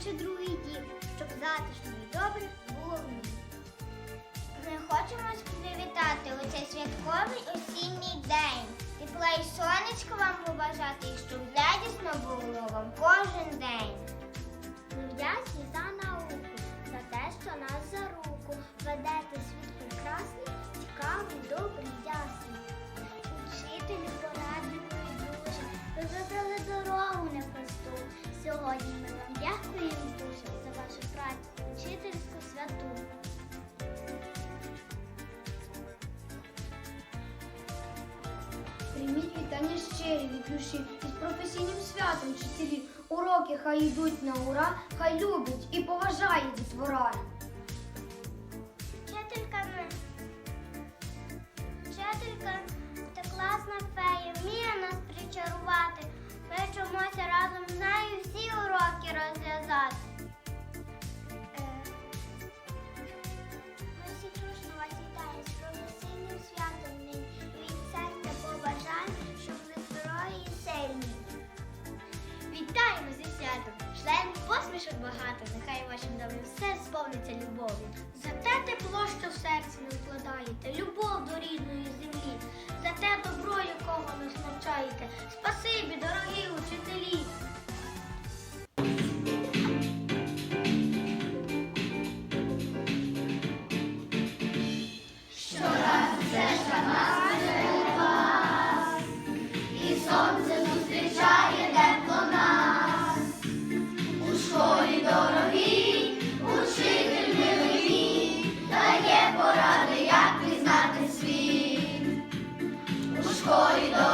наче другий дім, щоб затишно і добре було в ній. Ми хочемо вас привітати у цей святковий осінній день. Тепла і сонечко вам побажати, і щоб радісно було вам кожен день. Щирі від душі із професійним святом вчителі. Уроки хай йдуть на ура, хай любить і поважає дітвора. Вчителька ми. Вчителька та класна фея, вміє нас причарувати. Ми вчимося разом з нею всі уроки розв'язати. Посмішок багато, нехай вашим добрим все сповниться любов'ю. За те тепло, що в серці не вкладаєте, любов до рідної землі, за те добро, якого нас навчаєте. Спасибі, дорогі учителі! школі до.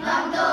Lockdown.